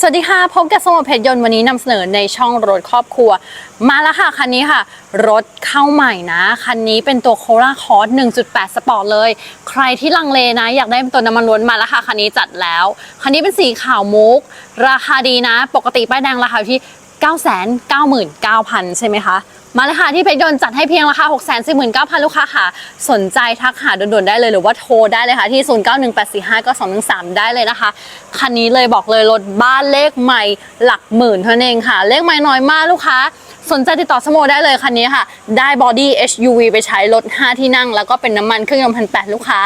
สวัสดีค่ะ พบกับสมเพชรยนต์วันนี้นำเสนอในช่องรถครอบครัว มาแล้วค่ะ คันนี้ค่ะ รถเข้าใหม่นะ คันนี้เป็นตัวโคราคอร์ส1.8 สปอร์ตเลย ใครที่ลังเลนะ อยากได้เป็นตัวน้ำมันล้วนมาแล้วค่ะ คันนี้จัดแล้ว คันนี้เป็นสีขาวมุก ราคาดีนะ ปกติป้ายแดงราคาที่ 999,000 ใช่ไหมคะ มาเลยค่ะที่เพชรยนต์จัดให้เพียงราคา 649,000 ลูกค้าค่ะ สนใจทักหาด่วนๆได้เลยหรือว่าโทรได้เลยค่ะ ที่ 0918459213 ได้เลยนะคะ คันนี้เลยบอกเลยรถบ้านเลขใหม่หลักหมื่นเท่านั้นเองค่ะ เลขใหม่น้อยมากลูกค้า สนใจติดต่อสโมได้เลยคันนี้ค่ะ ได้บอดี้ SUV ไปใช้รถ 5 ที่นั่ง แล้วก็เป็นน้ำมันเครื่องยนต์พันแปดลูกค้า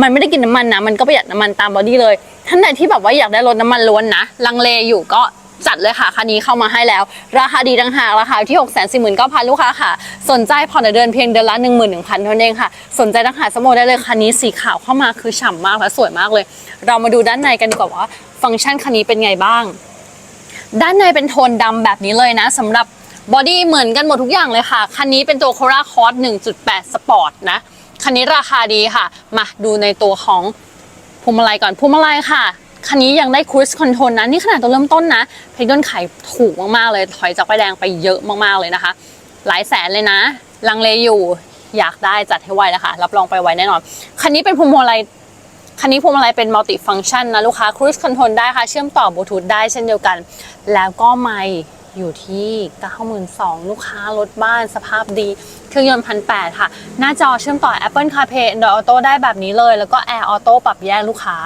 มันไม่ได้กินน้ำมันนะมันก็ประหยัดน้ำมันตามบอดี้เลยท่านใดที่แบบว่าอยากได้รถน้ำมันล้วนนะลังเลอยู่ก็ จัดเลยค่ะ คันนี้เข้ามาให้แล้ว ราคาดีดังหากราคาที่ 6 4 9 0 0 0 ลูกค้าค่ะ สนใจผ่อนเดือนเพียงเดือนละ 11,000เท่านั้นเองค่ะ สนใจทักหาสโมได้เลย คันนี้สีขาวเข้ามาคือฉ่ำมากและสวยมากเลย เรามาดูด้านในกันดีกว่าว่าฟังก์ชันคันนี้เป็นไงบ้าง ด้านในเป็นโทนดำแบบนี้เลยนะสำหรับบอดี้เหมือนกันหมดทุกอย่างเลยค่ะ คันนี้เป็นตัว Cora Cross 1.8 Sport นะ คันนี้ราคาดีค่ะ มาดูในตัวของพวงมาลัยก่อนพวงมาลัยค่ะ คันนี้ยังได้ Cruise Control นะนี่ขนาดตัวเริ่มต้นนะเพกดนขายถูกมากๆเลยถอยจากไฟแดงไปเยอะมากๆเลยนะคะ หลายแสนเลยนะ ลังเลอยู่อยากได้จัดให้ไวแล้วค่ะรับรองไปไวแน่นอน คันนี้เป็นพวงมาลัยคันนี้พวงมาลัยเป็นมัลติฟัง c t ชันนะลูกค้า Cruise Control ได้ค่ะ เชื่อมต่อบลูทูธได้เช่นเดียวกัน แล้วก็ไม่อยู่ที่ 92,000ลูกค้ารถบ้านสภาพดี เครื่องยนต์พันแค่ะ หน้าจอเชื่อมต่อ Apple CarPlay Android Auto ได้แบบนี้เลย แล้วก็ Air Auto ปรับแยกลูกค้า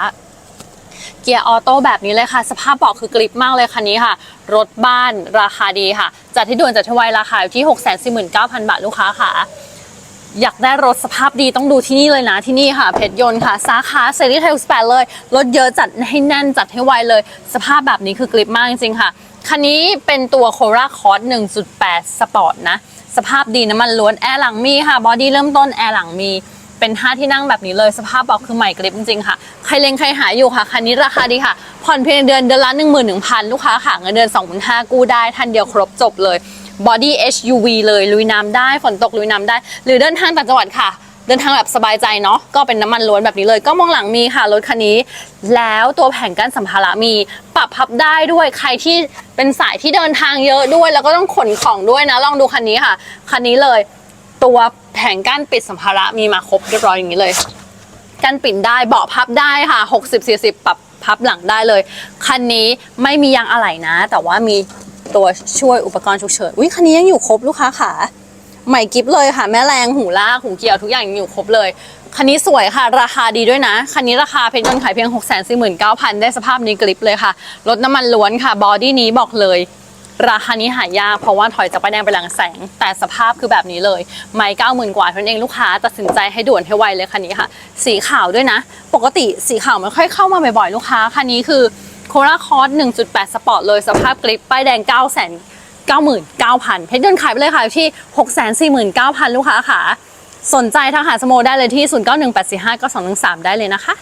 เกียร์ออโต้แบบนี้เลยค่ะ สภาพเบาะคือกริปมากเลยคันนี้ค่ะ รถบ้านราคาดีค่ะ จัดที่ด่วนจัดที่ไวราคาอยู่ที่ 649,000 บาทลูกค้าค่ะ อยากได้รถสภาพดีต้องดูที่นี่เลยนะที่นี่ค่ะ เพชรยนต์ค่ะ สาขาเซรีไทยสแปดเลย รถเยอะจัดให้แน่นจัดให้ไวเลย สภาพแบบนี้คือกริปมากจริงๆค่ะคันนี้เป็นตัวโคราคอร์ส1.8 สปอร์ตนะ สภาพดีน้ำมันล้วนแอร์หลังมีค่ะ บอดี้เริ่มต้นแอร์หลังมี เป็นท่าที่นั่งแบบนี้เลยสภาพเบอกคือใหม่กริบจริงๆค่ะ ใครเลงใครหาอยู่ค่ะคันนี้ราคาดีค่ะ ผ่อนเพียงเดือนเดือนละ11,000 ลูกค้าค่ะเงินเดือน25,000กู้ได้ทันเดียวครบจบเลยบอดี้ SUV เลยลุยน้ำได้ฝนตกลุยน้ำได้ หรือเดินทางต่างจังหวัดค่ะเดินทางแบบสบายใจเนาะก็เป็นน้ำมันล้วนแบบนี้เลยก็มองหลังมีค่ะรถคันนี้ แล้วตัวแผงกั้นสัมภาระมีปรับพับได้ด้วยใครที่เป็นสายที่เดินทางเยอะด้วย แล้วก็ต้องขนของด้วยนะลองดูคันนี้ค่ะคันนี้เลย ตัวแผงกั้นปิดสัมภาระมีมาครบเรียบร้อยอย่างนี้เลยกันปิ่นได้เบาะพับได้ค่ะ 60 40 ปรับพับหลังได้เลย คันนี้ไม่มียางอะไหล่นะ แต่ว่ามีตัวช่วยอุปกรณ์ฉุกเฉินอุ้ยคันนี้ยังอยู่ครบลูกค้าค่ะใหม่กิฟเลยค่ะ แม่แรงหูลากหูเกี่ยวทุกอย่างยังอยู่ครบเลย คันนี้สวยค่ะ ราคาดีด้วยนะ คันนี้ราคาเพชรยนต์ขายเพียง 6 4 9 0 0 0 ได้สภาพนี้กริปเลยค่ะ รถน้ำมันล้วนค่ะ บอดี้นี้บอกเลย ราคานี้หายากเพราะว่าถอยจากป้ายแดงไปหลังแสง แต่สภาพคือแบบนี้เลยไม่เก้าหมื่นกว่าเท่านั้นเองลูกค้าตัดสินใจให้ด่วนให้ไวเลยคันนี้ค่ะ สีขาวด้วยนะ ปกติสีขาวไม่ค่อยเข้ามาบ่อยๆลูกค้าคันนี้คือโคราคอร์ส1.8 สปอร์ตเลยสภาพกริปป้ายแดง9 9 0 0 99,000เพชรยนต์ขายไปเลยค่ะที่ 649,000 ลูกค้าค่ะ สนใจทางหาสโมได้เลยที่ 0918459213 ได้เลยนะคะ